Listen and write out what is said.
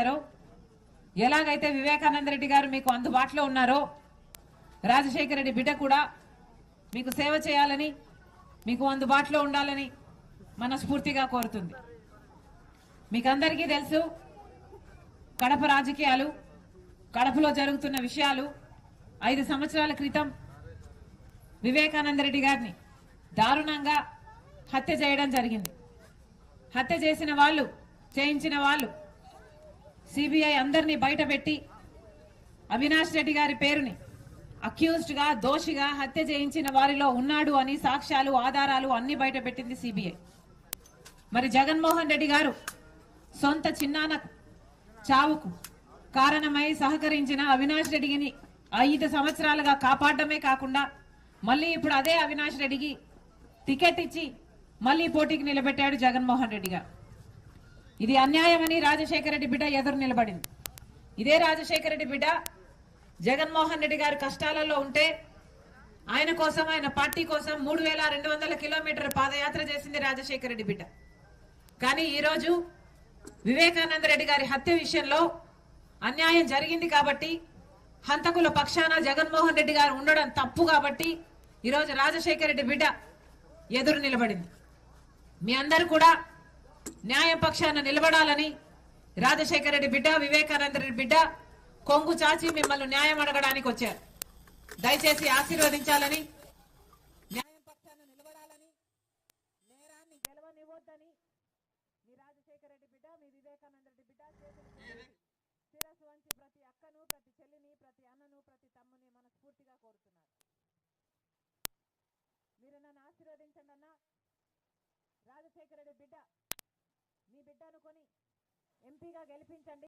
చేశారో? ఎలాగైతే వివేకానంద రెడ్డి గారు మీకు అందుబాటులో ఉన్నారో? రాజశేఖర రెడ్డి బిడ్డ కూడా మీకు సేవ చేయాలని మీకు అందుబాటులో ఉండాలని మనస్ఫూర్తిగా కోరుతుంది. మీకు అందరికీ తెలుసు కడప రాజకీయాలు కడపలో జరుగుతున్న విషయాలు ఐదు సంవత్సరాల క్రితం వివేకానంద రెడ్డి గారిని దారుణంగా హత్య చేయడం జరిగింది. హత్య చేసిన వాళ్ళు చేయించిన వాళ్ళు సిబిఐ అందరినీ బయటపెట్టి అవినాష్ రెడ్డి గారి పేరుని అక్యూజ్డ్గా దోషిగా హత్య చేయించిన వారిలో ఉన్నాడు అని సాక్ష్యాలు ఆధారాలు అన్ని బయటపెట్టింది సిబిఐ. మరి జగన్మోహన్ రెడ్డి గారు సొంత చిన్నాన చావుకు కారణమై సహకరించిన అవినాష్ రెడ్డిని ఐదు సంవత్సరాలుగా కాపాడమే కాకుండా మళ్ళీ ఇప్పుడు అదే అవినాష్ రెడ్డికి టికెట్ ఇచ్చి మళ్ళీ పోటీకి నిలబెట్టాడు జగన్మోహన్ రెడ్డి గారు. ఇది అన్యాయమని రాజశేఖర రెడ్డి బిడ్డ ఎదురు నిలబడింది. ఇదే రాజశేఖర రెడ్డి బిడ్డ జగన్మోహన్ రెడ్డి గారు కష్టాలలో ఉంటే ఆయన కోసం ఆయన పార్టీ కోసం మూడు వేల రెండు వందల కిలోమీటర్ పాదయాత్ర చేసింది రాజశేఖర రెడ్డి బిడ్డ. కానీ ఈరోజు వివేకానంద రెడ్డి గారి హత్య విషయంలో అన్యాయం జరిగింది కాబట్టి హంతకుల పక్షాన జగన్మోహన్ రెడ్డి గారు ఉండడం తప్పు కాబట్టి ఈరోజు రాజశేఖర రెడ్డి బిడ్డ ఎదురు నిలబడింది. మీ అందరు కూడా న్యాయం పక్షాన నిలబడాలని రాజశేఖర రెడ్డి బిడ్డ వివేకానంద రెడ్డి బిడ్డ కొంగు చాచి మిమ్మల్ని న్యాయం అడగడానికి వచ్చారు. దయచేసి ఆశీర్వదించాలని న్యాయం పక్షాన నిలబడాలని నేరాన్ని మీ రాజశేఖర రెడ్డి బిడ్డ మీ వివేకానంద రెడ్డి బిడ్డ శిరస్సు వంచి ప్రతి అక్కను ప్రతి చెల్లిని ప్రతి అన్నను ప్రతి తమ్ముని మనస్ఫూర్తిగా కోరుతున్నారు మీరు నన్ను ఆశీర్వదించండి రాజశేఖర రెడ్డి బిడ్డ ఎంపీగా గెలిపించండి.